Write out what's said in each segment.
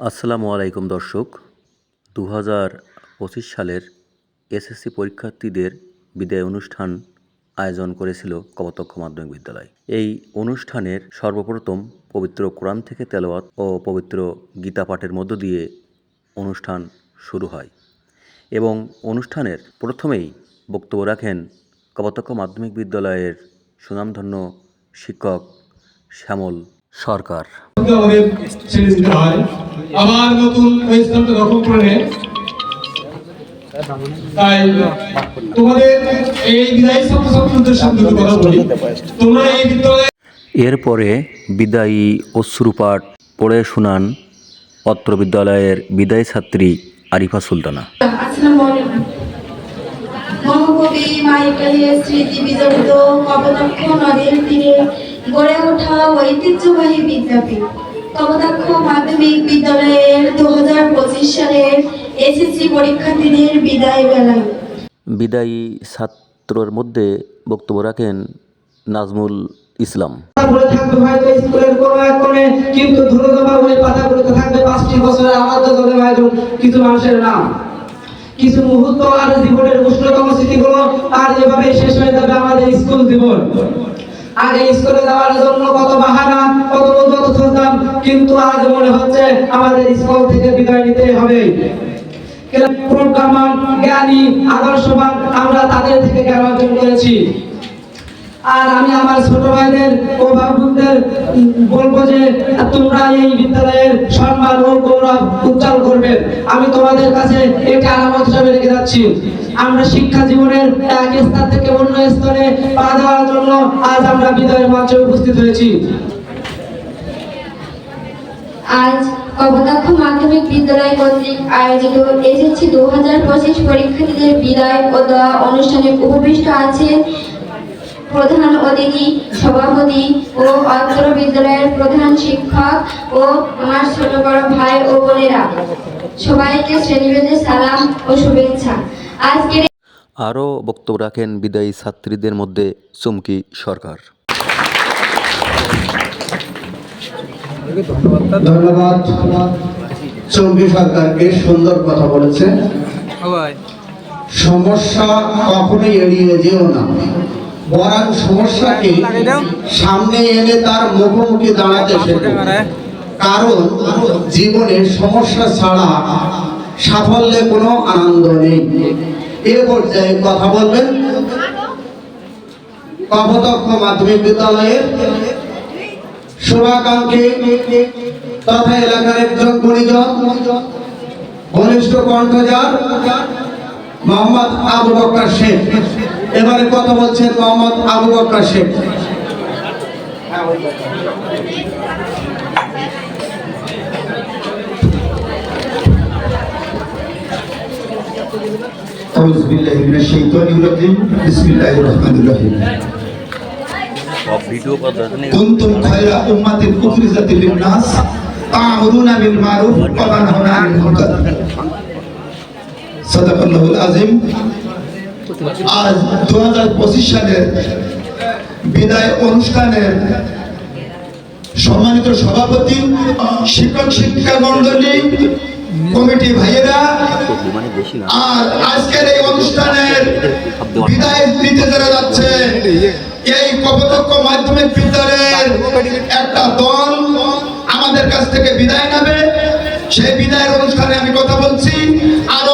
আসসালামু আলাইকুম দর্শক। দু হাজার পঁচিশ সালের এসএসসি পরীক্ষার্থীদের বিদায় অনুষ্ঠান আয়োজন করেছিল কপতক্ষ মাধ্যমিক বিদ্যালয়। এই অনুষ্ঠানের সর্বপ্রথম পবিত্র কোরআন থেকে তেলাওয়াত ও পবিত্র গীতা পাঠের মধ্য দিয়ে অনুষ্ঠান শুরু হয় এবং অনুষ্ঠানের প্রথমেই বক্তব্য রাখেন কপতক্ষ মাধ্যমিক বিদ্যালয়ের সুনামধন্য শিক্ষক শ্যামল সরকার। আমাদের ছেড়ে দিতে হয় আবার নতুন করে নেয়। তাই তোমাদের এই বিদায়ী ছাত্রছাত্রীদের কথা বলি তোমরা এই বিদ্যালয়ে এরপরে বিদায়ী অশ্রুপাঠ পড়ে শুনান অত্র বিদ্যালয়ের বিদায়ী ছাত্রী আরিফা সুলতানা। মহাকবি মাইকেলের স্মৃতি বিজড়িত কপোতাক্ষ নদীর তীরে গড়ে ওঠা ঐতিহ্যবাহী বিদ্যাপীঠ। কপোতাক্ষ মাধ্যমিক বিদ্যালয়ের দু হাজার পঁচিশ সালের এসএসসি পরীক্ষার্থীদের বিদায় বেলায়। বিদায়ী ছাত্রর মধ্যে বক্তব্য রাখেন নাজমুল ইসলাম। পাতাগুলো থাকবে হয়তো স্কুলের কোনো এক কোণে কিন্তু ধুলোধবা ওই পাতাগুলোতে থাকবে পাঁচটি বছরের আবদ্ধ ধরে হয়তো কিছু মানুষের নাম। কিছু মুহূর্ত আর জীবনের উষ্ণতম স্মৃতিগুলো আর এভাবে শেষ হয়ে যাবে আমাদের স্কুল জীবন। আগে স্কুলে যাওয়ার জন্য কত বাহানা, কত উদ্যত চলতাম কিন্তু আজ মনে হচ্ছে আমাদের স্কুল থেকে বিদায় নিতে হবে। প্রজ্ঞামান জ্ঞানী, আদর্শবান আমরা তাদের থেকে জ্ঞান অর্জন করেছি আর আমি আমার ছোট ভাইদের ও বাবুদের বলব যে তোমরা এই বিদ্যালয়ের সম্মান ও আমি তোমাদের কাছে একটি আলামত হিসাবে রেখে যাচ্ছি। আমরা শিক্ষা জীবনের এক স্তর থেকে অন্য স্তরে পা দেওয়ার জন্য আজ আমরা বিদায়ের মঞ্চে উপস্থিত হয়েছি। আজ কপোতাক্ষ মাধ্যমিক বিদ্যালয় কর্তৃক আয়োজিত এসএসসি দু হাজার পঁচিশ পরীক্ষার্থীদের বিদায় ও দেওয়া অনুষ্ঠানে উপবিষ্ট আছেন প্রধান অতিথি সভাপতি ও অত্র বিদ্যালয়ের প্রধান শিক্ষক ও আমার ছোট বড় ভাই ও বোনেরা। সবাইকে শ্রেণীভেদে সালাম ও শুভেচ্ছা। আজকের আরও বক্তব্য রাখেন বিদায়ী ছাত্রীদের মধ্যে চুমকি সরকার। ধন্যবাদ। চৌকি সরকারকে সুন্দর কথা বলেছে সমস্যা কখনোই এড়িয়ে যেও না। বরং সমস্যাকে সামনে এনে তার মুখোমুখি দাঁড়াতে শেখো। কারণ জীবনে সমস্যা ছাড়া সাফল্যে কোনো আনন্দ নেই। এ পর্যায়ে কথা বলবেন কপতক্ষ মাধ্যমিক বিদ্যালয়ের শুভাকাঙ্ক্ষী তথা এলাকার একজন গুণীজন ঘনিষ্ঠ কণ্ঠজার মোহাম্মদ আবু বক্কর শেখ। এবারে কথা বলছেন মোহাম্মদ আবু বক্কর শেখ أعوذ بالله من الشيطان الرجيم بسم الله الرحمن الرحيم كنتم خير أمة أخرجت للناس تأمرون بالمعروف وتنهون عن المنكر صدق الله العظيم বিদায় অনুষ্ঠানের সম্মানিত সভাপতি, শিক্ষক শিক্ষা মন্ডলী, কমিটি ভাইয়েরা, আর আজকের এই অনুষ্ঠানের বিদায় নিতে যারা যাচ্ছে, এই কপতক্ষ মাধ্যমিক বিদ্যালয়ের একটা দল আমাদের কাছ থেকে বিদায় নেবে। সেই বিদায়ের অনুষ্ঠানে আমি কথা বলছি। আরও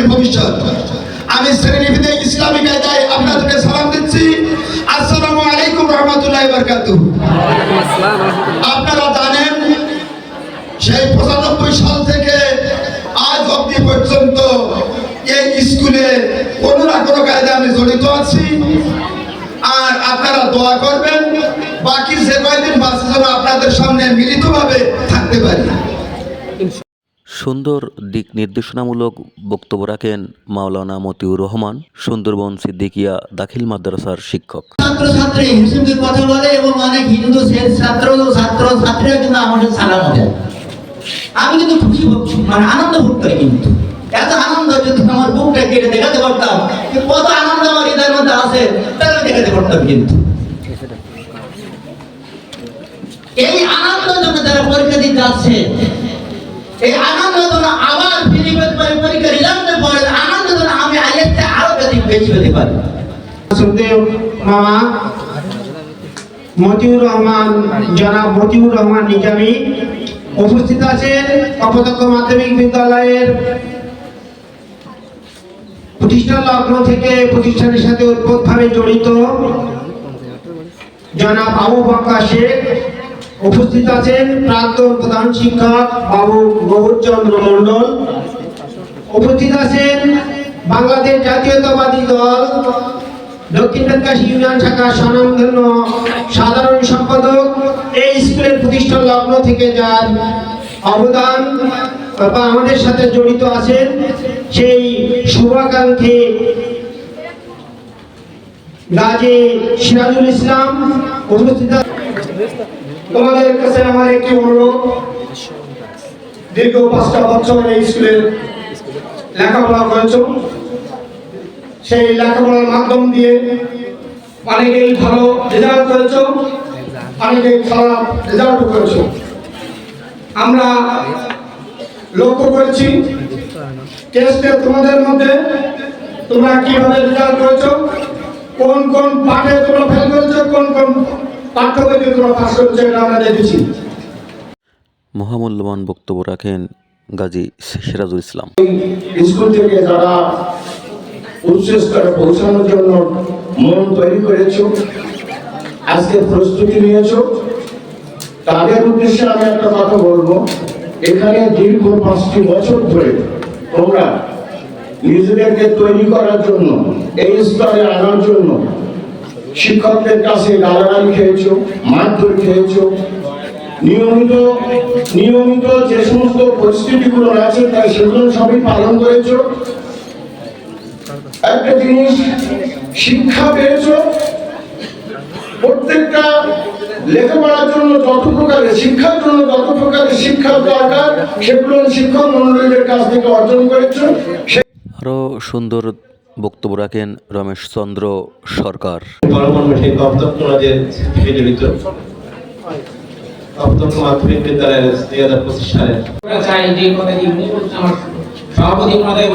দিনের ভবিষ্যৎ। আমি শ্রেণীবিদে ইসলামী কায়দায় আপনাদেরকে সালাম দিচ্ছি। আসসালামু আলাইকুম রহমতুল্লাহ বারকাতুহ। আপনারা জানেন, সেই পঁচানব্বই সাল থেকে আজ অব্দি পর্যন্ত এই স্কুলে কোনো না কোনো কায়দা আমি জড়িত আছি। আর আপনারা দোয়া করবেন, বাকি যে কয়দিন বাঁচে যেন আপনাদের সামনে মিলিতভাবে থাকতে পারি। সুন্দর দিক নির্দেশনামূলক বক্তব্য রাখেন মাওলানা মতিউর রহমান, সুন্দরবন সিদ্দিকিয়া দাখিল মাদ্রাসার শিক্ষক। কথা বলে এবং অনেক হিন্দু ছাত্র ছাত্র ছাত্রীরা কিন্তু আমাদের সালাম দেয়। আমি কিন্তু খুশি মানে আনন্দ ভোগ করি কিন্তু। এত আনন্দ যদি আমার বুকটা কেটে দেখাতে পারতাম কত আনন্দ আমার হৃদয়ের মধ্যে আছে, তাহলে দেখাতে পারতাম কিন্তু। এই আনন্দ জন্য যারা পরীক্ষা দিতে যাচ্ছে এই আবার আমি আরও বেশি বেশি পারি। সুখদেব মামা, মতিউর রহমান, জনাব মতিউর রহমান নিজামী উপস্থিত আছেন মাধ্যমিক বিদ্যালয়ের প্রতিষ্ঠান লগ্ন থেকে প্রতিষ্ঠানের সাথে জড়িত জনাব আবু বাক্কা শেখ। উপস্থিত আছেন প্রাক্তন প্রধান শিক্ষক বাবু গৌরচন্দ্র মণ্ডল উপস্থিত আছেন বাংলাদেশ জাতীয়তাবাদী দল, দক্ষিণ বেদকাশী ইউনিয়ন শাখার স্বনামধন্য সাধারণ সম্পাদক, এই স্কুলের প্রতিষ্ঠান লগ্ন থেকে যার অবদান বা আমাদের সাথে জড়িত আছেন, সেই শুভাকাঙ্ক্ষী গাজী সিরাজুল ইসলাম উপস্থিত। তোমাদের কাছে আমার একটি অনুরোধ। দীর্ঘ পাঁচটা বছর এই স্কুলে লেখাপড়া করেছ। সেই লেখাপড়ার মাধ্যম দিয়ে অনেকেই ভালো রেজাল্ট করেছ, অনেকেই খারাপ রেজাল্ট করেছ। আমরা লক্ষ্য করেছি টেস্টে তোমাদের মধ্যে তোমরা কীভাবে রেজাল্ট করেছ, কোন কোন পাঠে তোমরা ফেল করেছ, কোন কোন পাঠ্য তোমরা পাস করেছ এটা আমরা দেখেছি। মহামূল্যবান বক্তব্য রাখেন গাজী সিরাজুল ইসলাম। স্কুল থেকে যারা উচ্চ স্তরে পৌঁছানোর জন্য মন তৈরি করেছ আজকে প্রস্তুতি নিয়েছো তাদের উদ্দেশ্যে আমি একটা কথা বলব। এখানে দীর্ঘ পাঁচটি বছর ধরে তোমরা নিজেদেরকে তৈরি করার জন্য এই স্তরে আনার জন্য শিক্ষকদের কাছে গালাগালি খেয়েছো, মারধর খেয়েছো। নিয়মিত নিয়মিত যে সমস্ত পরিস্থিতিগুলো আছে, তাই সেগুলো সবই পালন করেছ। একটা জিনিস, শিক্ষা পেয়েছ। প্রত্যেকটা লেখাপড়ার জন্য যত প্রকারের শিক্ষার জন্য যত প্রকারের শিক্ষা দরকার, সেগুলো শিক্ষক মন্ডলীদের কাছ থেকে অর্জন করেছ। আরও সুন্দর বক্তব্য রাখেন রমেশ চন্দ্র সরকার। মাধ্যমিক বিদ্যালয়ের দুই হাজার পঁচিশ যে সভাপতি মহোদয়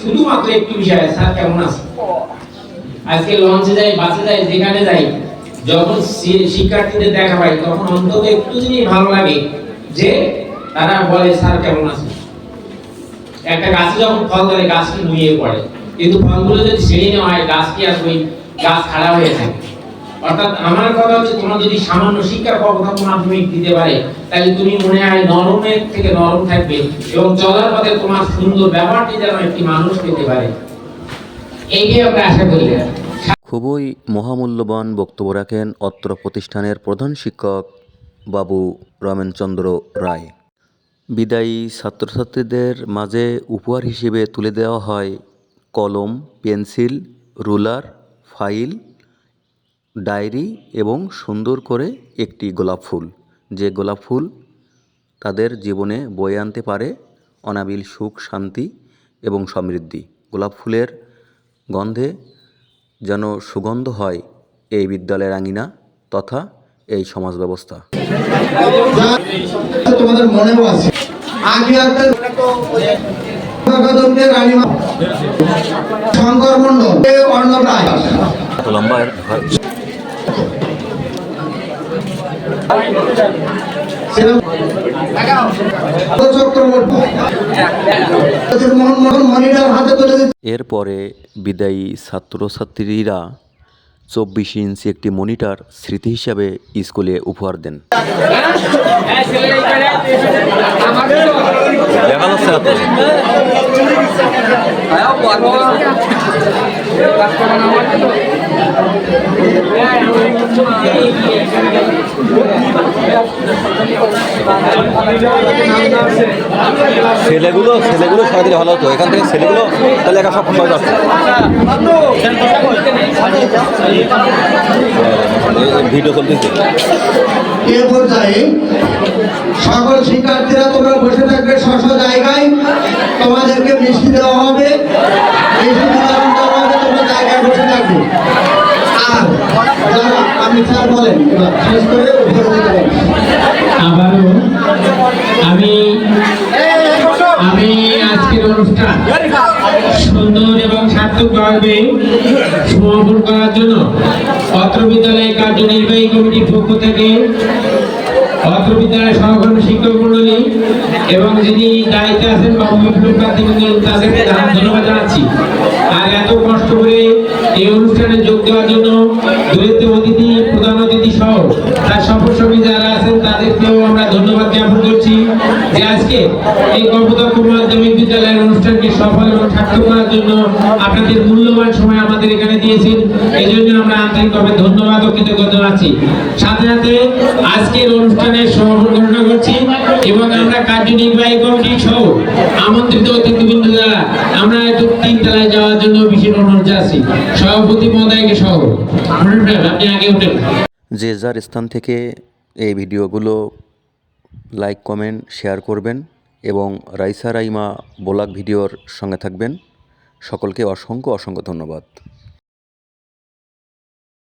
শুধুমাত্র একটি বিষয় স্যার কেমন আছে? আজকে লঞ্চে যাই বাসে যাই যেখানে যাই যখন শিক্ষার্থীদের দেখা পাই তখন অন্তত একটু জিনিস ভালো লাগে যে তারা বলে স্যার কেমন আছে একটা গাছে যখন ফল ধরে, গাছটি নুয়ে পড়ে। কিন্তু ফলগুলো যদি ছিঁড়ে নেওয়া হয় গাছটি আর ওই গাছ খাড়া হয়ে থাকে? অর্থাৎ আমার কথা হচ্ছে তোমরা যদি সামান্য শিক্ষার অবকাঠামো মাধ্যমিক দিতে পারে, তাহলে তুমি মনে হয় নরমের থেকে নরম থাকবে এবং চলার পথে তোমার সুন্দর ব্যবহারটি যেন একটি মানুষ পেতে পারে। এইটাই আমরা আশা করি। খুবই মহামূল্যবান বক্তব্য রাখেন অত্র প্রতিষ্ঠানের প্রধান শিক্ষক বাবু রমেনচন্দ্র রায়। বিদায়ী ছাত্রছাত্রীদের মাঝে উপহার হিসেবে তুলে দেওয়া হয় কলম, পেন্সিল, রুলার, ফাইল, ডায়েরি এবং সুন্দর করে একটি গোলাপ ফুল। যে গোলাপ ফুল তাদের জীবনে বয়ে আনতে পারে অনাবিল সুখ, শান্তি এবং সমৃদ্ধি। গোলাপ ফুলের গন্ধে যেন সুগন্ধ হয় এই বিদ্যালয়ের আঙিনা তথা এই সমাজ ব্যবস্থা তোমাদের মনেও আছে। শঙ্কর মন্ডল লম্বা এরপরে বিদায়ী ছাত্রছাত্রীরা চব্বিশ ইঞ্চি একটি মনিটর স্মৃতি হিসাবে স্কুলে উপহার দেন দেখা। ছেলেগুলো ছেলেগুলো দিলে ভালো হতো। এখান থেকে ছেলেগুলো তাহলে একা সব সময় ভিডিও চলতেছে এ পর্যায়ে সকল শিক্ষার্থীরা তোমরা বসে থাকবে স্ব স্ব জায়গায় তোমাদেরকে মিষ্টি দেওয়া হবে মিষ্টি বিতরণ করা হবে তোমরা জায়গায় বসে থাকবে আর যারা আপনি স্যার বলেন এবার শেষ করে উপরে যেতে বলেন। আবারও আমি আমি আজকের অনুষ্ঠান সুন্দর এবং সার্থকভাবে সমাপন করার জন্য পত্র বিদ্যালয় কার্যনির্বাহী কমিটির পক্ষ থেকে অত্র বিদ্যালয়ের সহকর্মী শিক্ষক মন্ডলী এবং যিনি দায়িত্বে আছেন তাদেরকে ধন্যবাদ জানাচ্ছি। আর এত কষ্ট করে এই অনুষ্ঠানে যোগ দেওয়ার জন্য দরিদ্র অতিথি, প্রধান অতিথি সহ তার সফরসঙ্গী যারা আছেন তাদেরকেও আমরা ধন্যবাদ জ্ঞাপন করছি যে আজকে এই কর্মদক্ষ মাধ্যমিক বিদ্যালয়ের অনুষ্ঠানকে সফল এবং সার্থক করার জন্য আপনাদের মূল্যবান সময় আমাদের এখানে দিয়েছেন। এই জন্য আমরা আন্তরিকভাবে ধন্যবাদ ও কৃতজ্ঞতা জানাচ্ছি। সাথে সাথে আজকের অনুষ্ঠানের সমাপন ঘোষণা করছি এবং আমরা কার্যনির্বাহী কমিটি সহ আমন্ত্রিত অতিথিবৃন্দ যারা আমরা একটু তিন তলায় যাওয়ার জন্য বিশেষ অনুরোধ জানাচ্ছি। সভাপতি মহোদয়কে সহ। আপনি আগে উঠেন। যে যার স্থান থেকে এই ভিডিওগুলো লাইক, কমেন্ট, শেয়ার করবেন এবং রাইসা রাইমা বোলাক ভিডিওর সঙ্গে থাকবেন। সকলকে অসংখ্য অসংখ্য ধন্যবাদ।